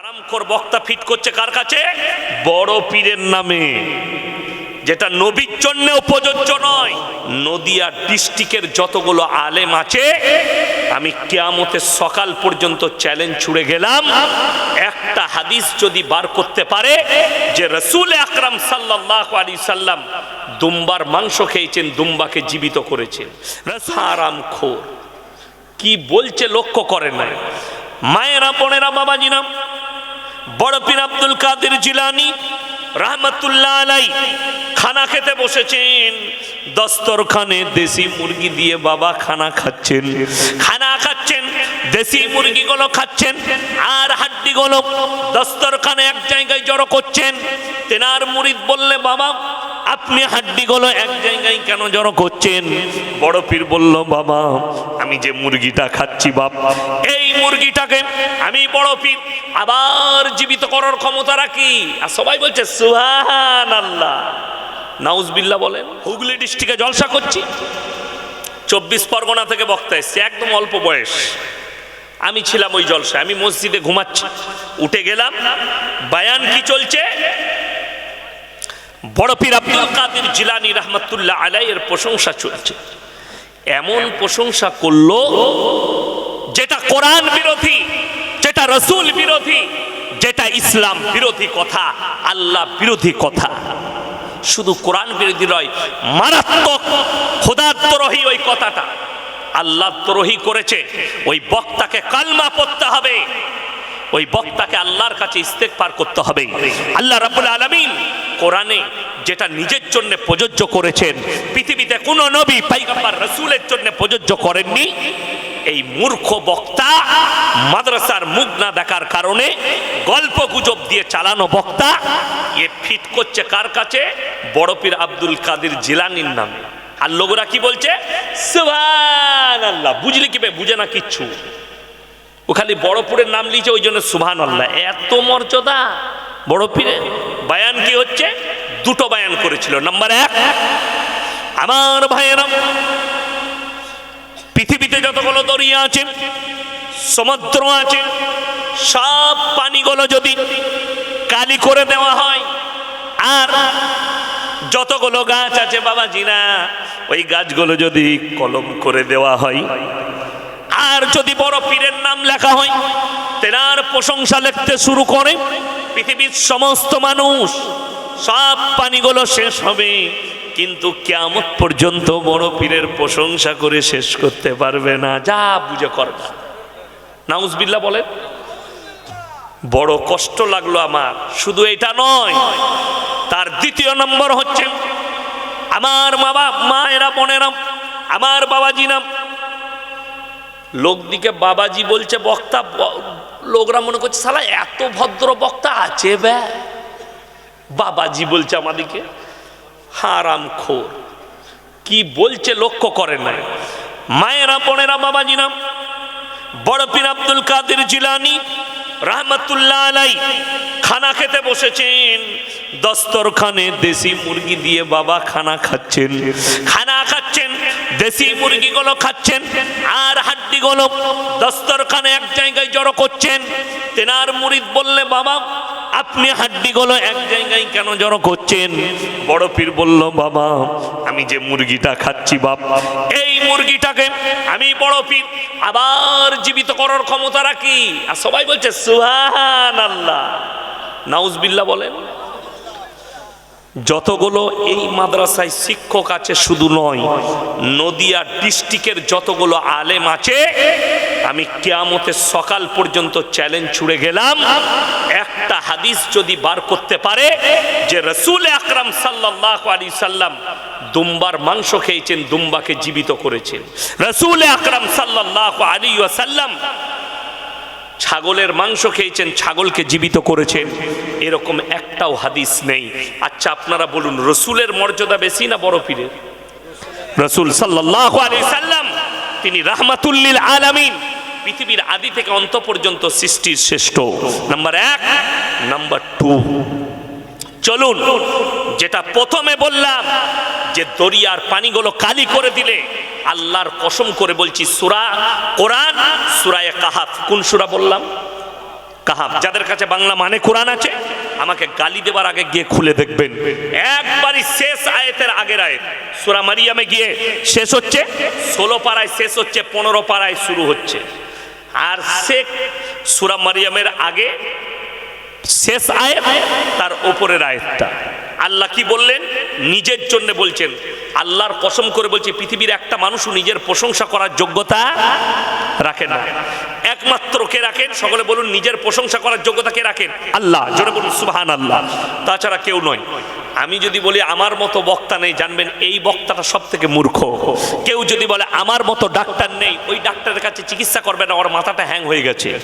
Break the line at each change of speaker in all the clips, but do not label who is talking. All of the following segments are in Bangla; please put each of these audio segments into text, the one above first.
আরামখোর বক্তা ফিট করছে কার কাছে? বড় পীরের নামে। যেটা নবীর জন্য প্রযোজ্য নয়, নদিয়া ডিস্ট্রিক্টের যতগুলো আলেম আছে, আমি কেয়ামতের সকাল পর্যন্ত চ্যালেঞ্জ ছুড়ে গেলাম। একটা হাদিস যদি বার করতে পারে, যে রসুল আকরাম সাল্লাহ আলী সাল্লাম দুম্বার মাংস খেয়েছেন, দুম্বাকে জীবিত করেছেন। আরাম খোর কি বলছে লক্ষ্য করে না মায়েরা, বোনেরা বাবাজিরাম বড় পীর আব্দুল কাদের জিলানি রহমতুল্লাহ আলাই খানা খেতে বসেছেন। দস্তরখানে দেশি মুরগি দিয়ে বাবা খানা খাচ্ছেন। খানা খাচ্ছেন, দেশি মুরগিগুলো খাচ্ছেন আর হাড্ডিগুলো দস্তরখানে এক জায়গায় জড়ো করছেন। তেনার মুরিদ বললে, বাবা আপনি হাড্ডিগুলো এক জায়গায় কেন জড়ো করছেন? বড় পীর বলল, বাবা, আমি যে মুরগিটা খাচ্ছি, বাপ, এই মুরগিটাকে আমি বড় পীর, আবার জীবিত করার ক্ষমতা রাখি। আর সবাই বলছে সুহান আল্লাহ নাউজবিল্লা বলেন হুগলি ডিস্ট্রিক্টে জলসা করছি। চব্বিশ পরগনা থেকে বক্তা এসছে, একদম অল্প বয়স। আমি ছিলাম ওই জলসায়, আমি মসজিদে ঘুমাচ্ছি। উঠে গেলাম, বায়ান কি চলছে? বড় পীর আব্দুল কাদের জিলানি রহমতুল্লাহ আলাইয়ের প্রশংসা চলছে। এমন প্রশংসা করল যেটা কোরআন বিরোধী, যেটা রসুল বিরোধী, যেটা ইসলাম বিরোধী কথা, আল্লাহ বিরোধী কথা। শুধু কোরআন বিরোধী নয়, মারাত্মক খোদাত্মরহি ওই কথাটা। আল্লাহ দ্রোহী করেছে, ওই বক্তাকে কালমা পড়তে হবে। ওই বক্তাকে আল্লাহর কাছে ইস্তেক পার করতে হবে। আল্লাহ রাব্বুল আলামিন কোরআনে যেটা নিজের জন্য প্রযোজ্য করেছেন, পৃথিবীতে কোনো নবী পাইগাম্বার রসুলের জন্য প্রযোজ্য করেননি। এই মূর্খ বক্তা মাদ্রাসার মুখ না দেখার কারণে গল্প গুজব দিয়ে চালানো বক্তা, এ ফিট করছে কার কাছে? বড় পীর আব্দুল কাদির জিলানির নামে। আর লোকরা কি বলছে? সুবহান আল্লাহ বুঝলি কি? বুঝে না কিচ্ছু। ও খালি বড়পুরের নাম লিখছে, ওই জন্য সুবহান আল্লাহ এত মর্যাদা। বড় পীরে বায়ান কি হচ্ছে? দুটো বায়ান করেছিল। নাম্বার এক, আমার ভাইয়েরা, পৃথিবীতে যতগুলো দরিয়া আছে, সমুদ্র আছে, সব পানিগুলো যদি কালি করে দেওয়া হয়, আর যতগুলো গাছ আছে বাবা জিনা ওই গাছগুলো যদি কলম করে দেওয়া হয় আর যদি বড় পীরের নাম লেখা হয়, তেনার প্রশংসা লিখতে শুরু করে, পৃথিবীর সমস্ত মানুষ, সব পানিগুলো শেষ হবে। কিন্তু কেমন পর্যন্ত বড় পীরের প্রশংসা করে শেষ করতে পারবে না। যা বুঝে করবা নাউজবিল্লা বলেন, বড় কষ্ট লাগল আমার। শুধু এটা নয়, তার দ্বিতীয় নম্বর হচ্ছে, আমার বাবা মায়েরা, বোনেরা, আমার বাবাজি নাম লোকদিকে বাবাজি বলছে, বক্তা লোকরা মনে করছে সালা এত ভদ্র বক্তা আছে ব্যা। বাবাজি বলছে আমাদিকে হারাম খোর। কি বলছে লক্ষ্য করে না। মায়েরা, বোনেরা বাবাজি নাম বড় পীর আব্দুল কাদের জিলানি রহমতুল্লাহ আলাই খানা খেতে বসেছেন। দস্তরখানে দেশি মুরগি দিয়ে বাবা খানা খাচ্ছেন। খানা খাচ্ছেন। দেশি মুরগিগুলো খাচ্ছেন, আর হাড্ডিগুলো দস্তরখানে এক জায়গায় জড়ো করছেন। তেনার মুরিদ বললে, বাবা, আপনি হাড্ডিগুলো এক জায়গায় কেন জড়ো করছেন? বড় পীর বলল, বাবা, আমি যে মুরগিটা খাচ্ছি, বাপ, এই মুরগিটাকে আমি বড় পীর, আবার জীবিত করার ক্ষমতা রাখি। আর সবাই বলছে সুহান আল্লাহ নাউজবিল্লা বলেন। যতগুলো এই মাদ্রাসায় শিক্ষক আছে শুধু নয়, নদিয়া ডিস্ট্রিক্টের যতগুলো আলেম আছে, আমি কেয়ামতের সকাল পর্যন্ত চ্যালেঞ্জ ছুড়ে গেলাম। একটা হাদিস যদি বার করতে পারে, যে রসুল আকরাম সাল্লাহ আলী সাল্লাম দুম্বার মাংস খেয়েছেন, দুম্বাকে জীবিত করেছেন। রসুল আকরাম সাল্লাহ আলী সাল্লাম ছাগলের মাংস খেয়েছেন, ছাগলকে জীবিত করেছেন এরকম একটাও হাদিস নেই। আচ্ছা আপনারা বলুন, রসুলের মর্যাদা বেশি না বড় পীরের? রসুল সাল্লাম, তিনি রাহমাতুল্লিল আলামিন, পৃথিবীর আদি থেকে অন্ত পর্যন্ত সৃষ্টির শ্রেষ্ঠ। নাম্বার এক, নাম্বার টু, চলুন, যেটা প্রথমে বললাম যে দরিয়ার পানিগুলো কালি করে দিলে আল্লাহর কসম করে বলছি, সুরা কোরআন, সুরায় কাহাফ। কোন সুরা বললাম? কাহাব যাদের কাছে বাংলা মানে কোরআন আছে, আমাকে গালি দেবার আগে গিয়ে খুলে দেখবেন। একবারই শেষ আয়াতের আগের আয়াত। সূরা মারিয়ামে গিয়ে শেষ হচ্ছে, ষোলো পাড়ায় শেষ হচ্ছে, পনেরো পাড়ায় শুরু হচ্ছে। আর শেখ সূরা মারিয়ামের আগে শেষ আয়াত, তার ওপরের আয়াতটা। আল্লাহ কি বললেন? নিজের জন্য বলছেন। আল্লাহর কসম করে বলছে পৃথিবীর একটা মানুষও নিজের প্রশংসা করার যোগ্যতা রাখে না। একমাত্র কে রাখেন? সকলে বলুন নিজের প্রশংসা করার যোগ্যতা কে রাখেন? আল্লাহ। জোরে বলুন সুবহান আল্লাহ তাছাড়া কেউ নয়। আমি যদি বলি আমার মতো বক্তা নেই জানবেন এই বক্তাটা সব থেকে মূর্খ। কেউ যদি বলে আমার মতো ডাক্তার নেই ওই ডাক্তারের কাছে চিকিৎসা করবে না ওর মাথাটা হ্যাং হয়ে গেছে।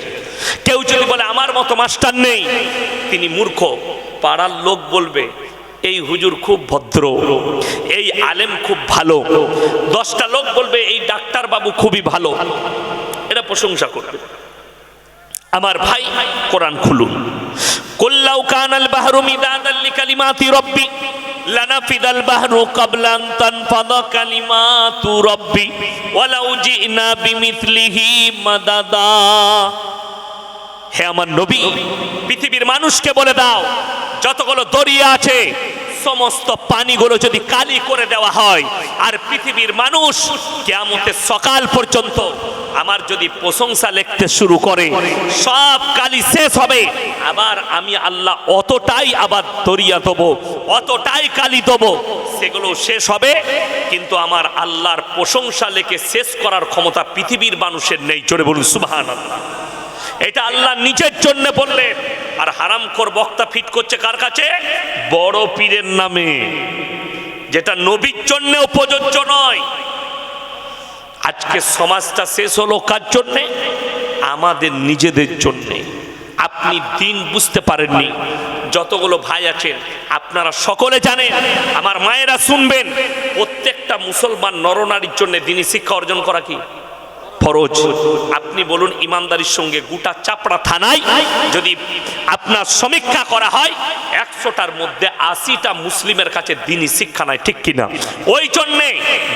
কেউ যদি বলে আমার মতো মাস্টার নেই তিনি মূর্খ। পাড়ার লোক বলবে এই হুজুর খুব ভদ্র, এই আলেম খুব ভালো। দশটা লোক বলবে, এই ডাক্তার বাবু খুবই ভালো। এটা প্রশংসা করবে। আমার ভাই কোরআন খুলুন। কুল্লাউ কানাল বাহরু মিদাদাল লিকালিমাতি রব্বি, লানাফিদাল বাহরু ক্বাবলা আন তানফাদা কালিমাতু রব্বি, ওয়ালাউ জিনা বিমিথলিহি মাদাদা। হে আমার নবী, পৃথিবীর মানুষকে বলে দাও, যতগুলো দরিয়া আছে, সমস্ত পানিগুলো যদি কালি করে দেওয়া হয়, আর পৃথিবীর মানুষ কেয়ামতের সকাল পর্যন্ত আমার যদি প্রশংসা লিখতে শুরু করে, সব কালি শেষ হবে, আবার আমি আল্লাহ অতটাই আবার দরিয়া দেবো, অতটাই কালি দেবো, সেগুলো শেষ হবে, কিন্তু আমার আল্লাহর প্রশংসা লেখে শেষ করার ক্ষমতা পৃথিবীর মানুষের নেই, জোরে বলুন সুবাহান আল্লাহ এটা আল্লাহ নিজের জন্য বললেন। আর হারামখোর বক্তা ফিট করছে কার কাছে? বড় পীরের নামে। যেটা নবীর জন্যেও প্রযোজ্য নয়। আজকে সমাজটা শেষ হলো কার জন্যে? আমাদের নিজেদের জন্যে। আপনি দিন বুঝতে পারেননি। যতগুলো ভাই আছেন, আপনারা সকলে জানেন, আমার মায়েরা শুনবেন, প্রত্যেকটা মুসলমান নরনারীর জন্য দিনই শিক্ষা অর্জন করা কি? ফরজ। আপনি বলুন, ইমানদারির সঙ্গে গোটা চাপড়া থানায় যদি আপনার সমীক্ষা করা হয়, একশোটার মধ্যে আশিটা মুসলিমের কাছে দিনই শিক্ষা নাই, ঠিক কিনা? ওই জন্যে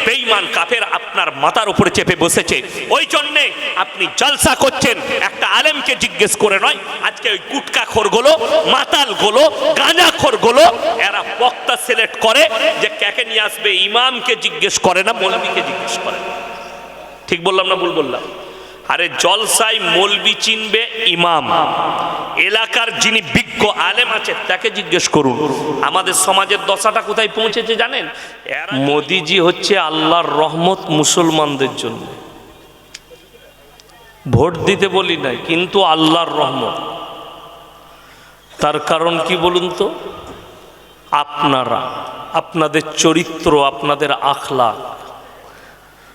বেইমান কাফের আপনার মাথার উপরে চেপে বসেছে। ওই জন্যে আপনি জলসা করছেন। একটা আলেমকে জিজ্ঞেস করে নয়, আজকে ওই গুটকা খোরগুলো, মাতালগুলো, গাঁজা খোরগুলো, এরা বক্তা সিলেক্ট করে যে কাকে নিয়ে আসবে, ইমামকে জিজ্ঞেস করে না, মৌলবীকে জিজ্ঞেস করে। ঠিক বললাম না ভুল বললাম? আরে জলসাই মলবি চিনবে ইমাম। এলাকার যিনি বিজ্ঞ আলেম আছে, তাকে জিজ্ঞেস করুন, আমাদের সমাজের দশাটা কোথায় পৌঁছেছে জানেন? মোদিজি হচ্ছে আল্লাহর রহমত মুসলমানদের জন্য। ভোট দিতে বলি নাই, কিন্তু আল্লাহর রহমত। তার কারণ কি বলুন তো? আপনারা, আপনাদের চরিত্র, আপনাদের আখলা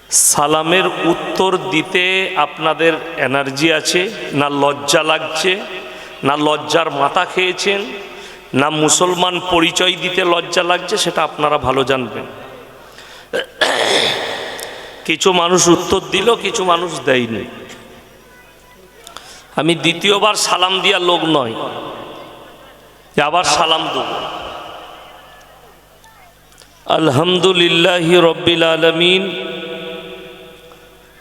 সালামের উত্তর দিতে আপনাদের এনার্জি আছে, না লজ্জা লাগছে, না লজ্জার মাথা খেয়েছেন, না মুসলমান পরিচয় দিতে লজ্জা লাগছে, সেটা আপনারা ভালো জানবেন। কিছু মানুষ উত্তর দিল, কিছু মানুষ দেয়নি। আমি দ্বিতীয়বার সালাম দিয়া লোক নয় আবার সালাম দেব। আলহামদুলিল্লাহ রব্বিল আলমিন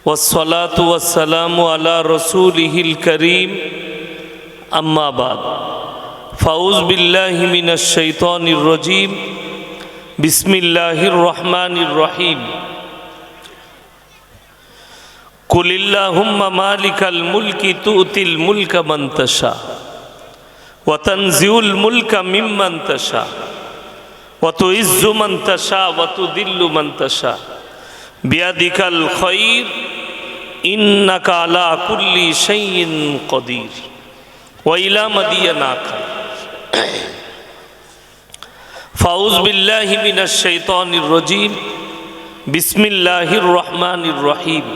والصلاة والسلام على رسوله الكريم. أما بعد فأعوذ بالله من الشيطان الرجيم. بسم الله الرحمن الرحيم. قل اللهم مالك الملك تؤتي الملك من تشاء وتنزع الملك ممن تشاء وتعز من تشاء وتذل من تشاء. بيدك الخير ইন্নাকা আলা কুল্লি শাইইন কদির। ওয়া ইলা মাদিয়ানাকা। ফাউজ বিল্লাহি মিনাশ শাইতানির রাজিম। বিসমিল্লাহির রহমানির রহিম।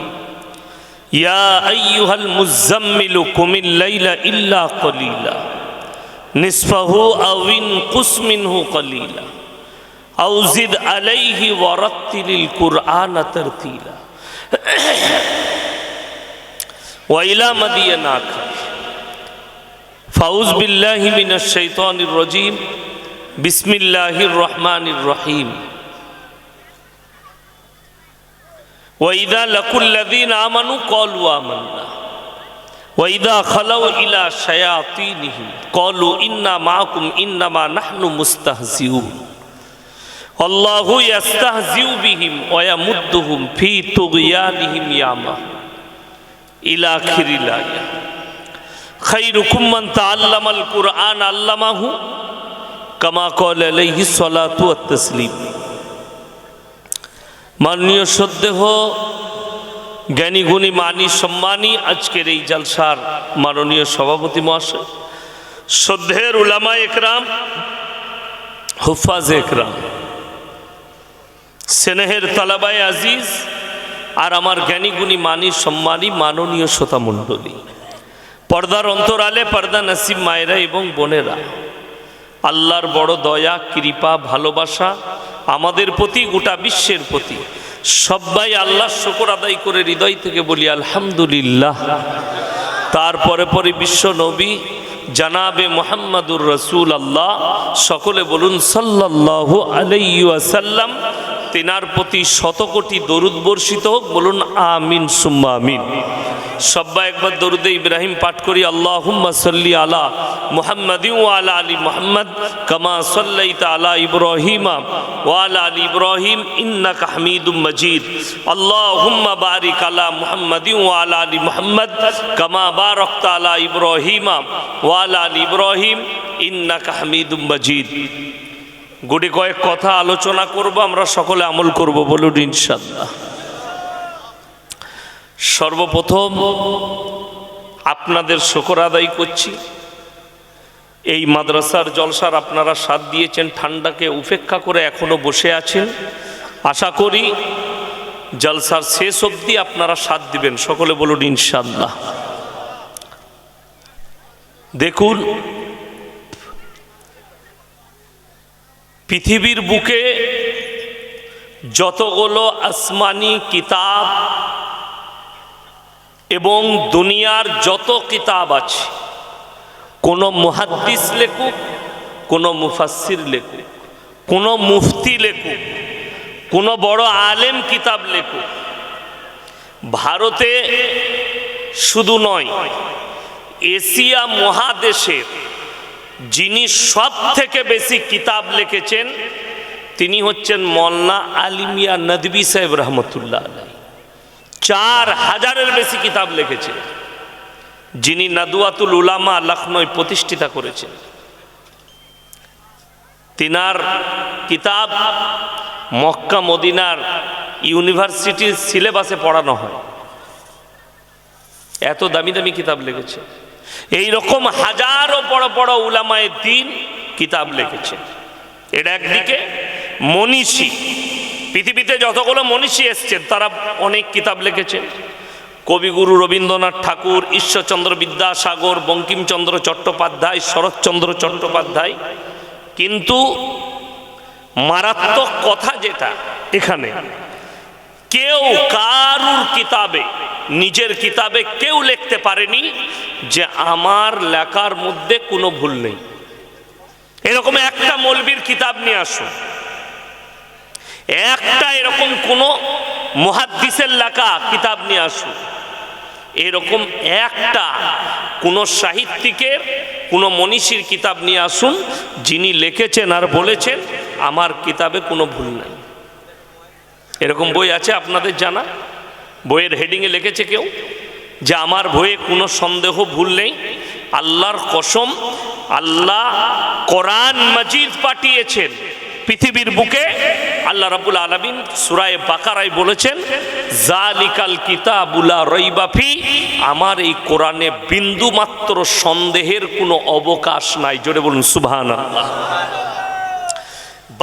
ইয়া আইয়ুহাল মুযাম্মিলু কুমিল লাইলা ইল্লা কলিলা। নিসফাহু আও ইনকুস মিনহু কলিলা। আও কুরআনা তারতিলা। ওয়াইলা মাদিয়ে না খায় ফাউজ বিল্লাহিমিন শৈতানির রজিম। বিসমিল্লাহির রহমানির রহিম। ওয়াইদা লাকুল্লাদিন আমানু কলু আমান্না। ওয়াইদা খালাউ ইলা শায়াতিনিহিম। কলু ইন্না মাকুম, ইন্নামা নাহনু মুস্তাহজিউন। আল্লাহু ইয়াস্তাহজিউ বিহিম ওয়া ইয়ামুদ্দুহুম ফি তুগিয়ানিহিম ইয়ামা। আল্লামাহু মাননীয় শ্রদ্ধেহ জ্ঞানী গুণী, মানি সম্মানী, আজকের এই জালসার মাননীয় সভাপতি মহাশয় শ্রদ্ধের উলামা একরাম, হুফাজ একরাম, স্নেহের তালাবাই আজিজ আর আমার জ্ঞানী গুণী মানি সম্মানী মাননীয় শ্রোতা মণ্ডলী। পর্দার অন্তরালে পর্দা নাসিব মায়েরা এবং বোনেরা। আল্লাহর বড় দয়া, কৃপা, ভালোবাসা আমাদের প্রতি, গোটা বিশ্বের প্রতি। সবাই আল্লাহ শুকর আদায় করে হৃদয় থেকে বলি, আলহামদুলিল্লাহ। তারপরে পরে বিশ্ব নবী, জানাবে মোহাম্মদুর রসুল আল্লাহ সকলে বলুন সাল্লাহ আলাইসাল্লাম তেনার প্রতি শতকোটি দরুদ বর্ষিত হোক, বলুন আমিন, সুম্মা আমিন। সব্বা একবার দরুদে ইব্রাহিম পাঠ করি আল্লাহ সাল্লি আলা মুহাম্মদ আলা আলী মুহাম্মদ, কামা সাল্লাইতা আলা ইব্রাহিমা ওয়ালা আলী ইব্রাহিম, ইন্নাকা হামিদুম মজিদ। আল্লাহুম্মা বারিক আলা মুহাম্মদ ওয়ালা আলী মুহাম্মদ, কামা বারাকতা আলা ইব্রাহিমা ওয়ালা আলী ইব্রাহিম, ইন্নাকা হামিদুম মজিদ। গুটি কয়েক কথা আলোচনা করব, আমরা সকলে আমল করব বলুন ইনশাল্লাহ সর্বপ্রথম আপনাদের শকর আদায় করছি। এই মাদ্রাসার জলসার আপনারা সাথ দিয়েছেন, ঠান্ডাকে উপেক্ষা করে এখনও বসে আছেন। আশা করি জলসার শেষ অবধি আপনারা সাথ দিবেন, সকলে বলুন ইনশাল্লাহ দেখুন পৃথিবীর বুকে যতগুলো আসমানি কিতাব এবং দুনিয়ার যত কিতাব আছে, কোনো মুহাদ্দিস লেখুক, কোনো মুফাসির লেখুক, কোনো মুফতি লেখুক, কোনো বড় আলেম কিতাব লেখুক, ভারতে শুধু নয়, এশিয়া মহাদেশের যিনি সব থেকে বেশি কিতাব লিখেছেন, তিনি হচ্ছেন মল্লা আলিমিয়া নদবী সাহেব রহমতুল্লাহ আলাই চার হাজারের বেশি কিতাব লিখেছেন, যিনি নাদুয়াতুল উলামা লখনৌ প্রতিষ্ঠিতা করেছেন। তিনার কিতাব মক্কা মদিনার ইউনিভার্সিটির সিলেবাসে পড়ানো হয়। এত দামি দামি কিতাব লিখেছে এই রকম হাজারো বড় বড় উলামায় দিন কিতাব লিখেছে। এটা একদিকে মনীষী। পৃথিবীতে যতগুলো মনীষী এসছেন তারা অনেক কিতাব লিখেছেন কবিগুরু রবীন্দ্রনাথ ঠাকুর, ঈশ্বরচন্দ্র বিদ্যাসাগর, বঙ্কিমচন্দ্র চট্টোপাধ্যায়, শরৎচন্দ্র চট্টোপাধ্যায়। কিন্তু মারাত্মক কথা যেটা এখানে, কেউ কারুর কিতাবে নিজের কিতাবে কেউ লিখতে পারেনি যে আমার লেখার মধ্যে কোনো ভুল নেই। এরকম একটা মলবির কিতাব নিয়ে আসুন একটা এরকম কোনো মহাদ্দিসের লেখা কিতাব নিয়ে আসুন এরকম একটা কোনো সাহিত্যিকের, কোনো মনীষীর কিতাব নিয়ে আসুন যিনি লিখেছেন আর বলেছেন, আমার কিতাবে কোনো ভুল নাই। এরকম বই আছে আপনাদের জানা? বইয়ের হেডিংয়ে লিখেছে কেউ? যে আমার বইয়ে কোনো সন্দেহ, ভুল নেই। আল্লাহর কসম, আল্লাহ কোরআন মজিদ পাঠিয়েছেন। পৃথিবীর বুকে আল্লাহ রাবুল আলমিন সুরায় বাকারায় বলেছেন, জালিকাল কিতাবুলা রইবাফি আমার এই কোরআনে বিন্দু মাত্র সন্দেহের কোনো অবকাশ নাই। জোরে বলুন সুবহান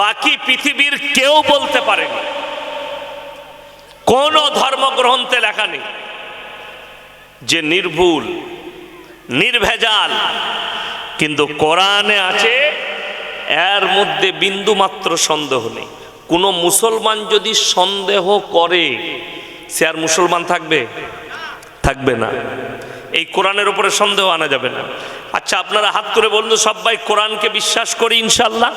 বাকি পৃথিবীর কেউ বলতে পারেনি। কোন ধর্মগ্রন্থে লেখা নেই যে নির্ভুল, নির্ভেজাল। কিন্তু কোরআনে আছে, এর মধ্যে বিন্দু মাত্র সন্দেহ নেই। কোনো মুসলমান যদি সন্দেহ করে, সে আর মুসলমান থাকবে? থাকবে না। এই কোরআনের উপরে সন্দেহ আনা যাবে না। আচ্ছা আপনারা হাত করে বলুন, সবাই কোরআনকে বিশ্বাস করি ইনশাল্লাহ?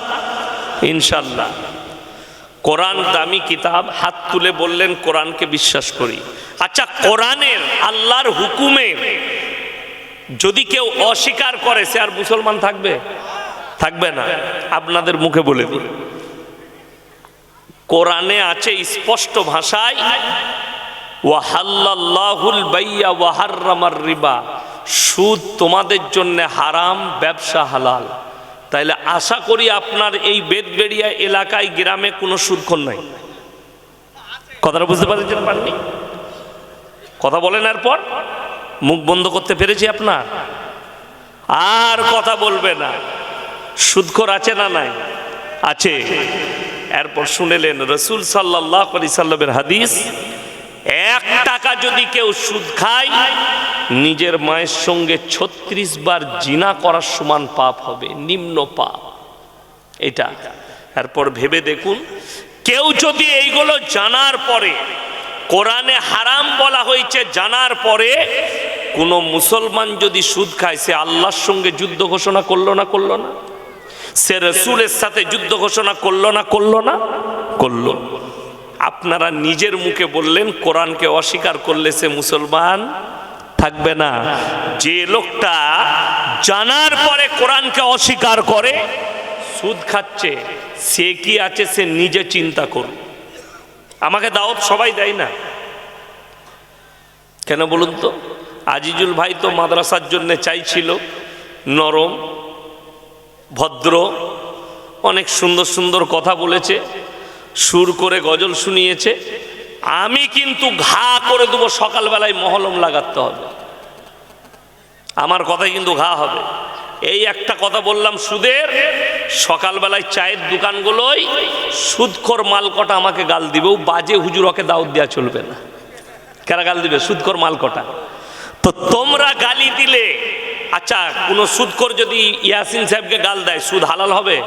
ইনশাল্লাহ। কোরআন দামি কিতাব, হাত তুলে বললেন, কোরআনকে বিশ্বাস করি। আচ্ছা কোরআনের, আল্লাহর হুকুমের যদি কেউ অস্বীকার করে, সে আর মুসলমান থাকবে? থাকবে না। আপনাদের মুখে বলে দিই। কোরআনে আছে স্পষ্ট ভাষায় বাইয়া ওয়াহার্রামার রিবা। সুদ তোমাদের জন্য হারাম, ব্যবসা হালাল। তাইলে আশা করি আপনার এই বেদবেড়িয়া এলাকায় গ্রামে কোনো সুদক্ষণ নাই। কথাটা বুঝতে পারছেন পাননি কথা বলেন এরপর মুখ বন্ধ করতে পেরেছি আপনার। আর কথা বলবে না। সুদখোর আছে না নাই? আছে। এরপর শুনেলেন রসুল সাল্লাহ আলি সাল্লামের হাদিস এক টাকা যদি কেউ সুদ খায়, নিজের মায়ের সঙ্গে ছত্রিশ বার জিনা করার সমান পাপ হবে, নিম্ন পাপ। এটা। তারপর ভেবে দেখুন, কেউ যদি এইগুলো জানার পরে, কোরআনে হারাম বলা হয়েছে জানার পরে, কোনো মুসলমান যদি সুদ খায়, সে আল্লাহর সঙ্গে যুদ্ধ ঘোষণা করল না করল না? সে রসুলের সাথে যুদ্ধ ঘোষণা করল না করল না? করল আপনারা নিজের মুখে বললেন, কোরআনকে অস্বীকার করলে সে মুসলমান থাকবে না। যে লোকটা জানার পরে কোরআনকে অস্বীকার করে, সুদ খাচ্ছে, সে কি আছে সে নিজে চিন্তা করুন। আমাকে দাওয়াত সবাই দেয় না। কেন বলুন তো? আজিজুল ভাই তো মাদ্রাসার জন্য চাইছিল, নরম, ভদ্র, অনেক সুন্দর সুন্দর কথা বলেছে। সুর করে গজল শুনিয়েছে। আমি কিন্তু ঘা করে দেবো সকালবেলায় মহলম লাগাতে হবে। আমার কথাই কিন্তু ঘা হবে। এই একটা কথা বললাম সুদের, সকালবেলায় চায়ের দোকানগুলোই সুদখোর মাল কটা আমাকে গাল দিবে। ও বাজে হুজুর, ওকে দাওয়াত দেওয়া চলবে না। কারা গাল দিবে? সুদখোর মাল কটা তো তোমরা গালি দিলে আচ্ছা কোনো সুদখোর যদি ইয়াসিন সাহেবকে গাল দেয়, সুদ হালাল হবে?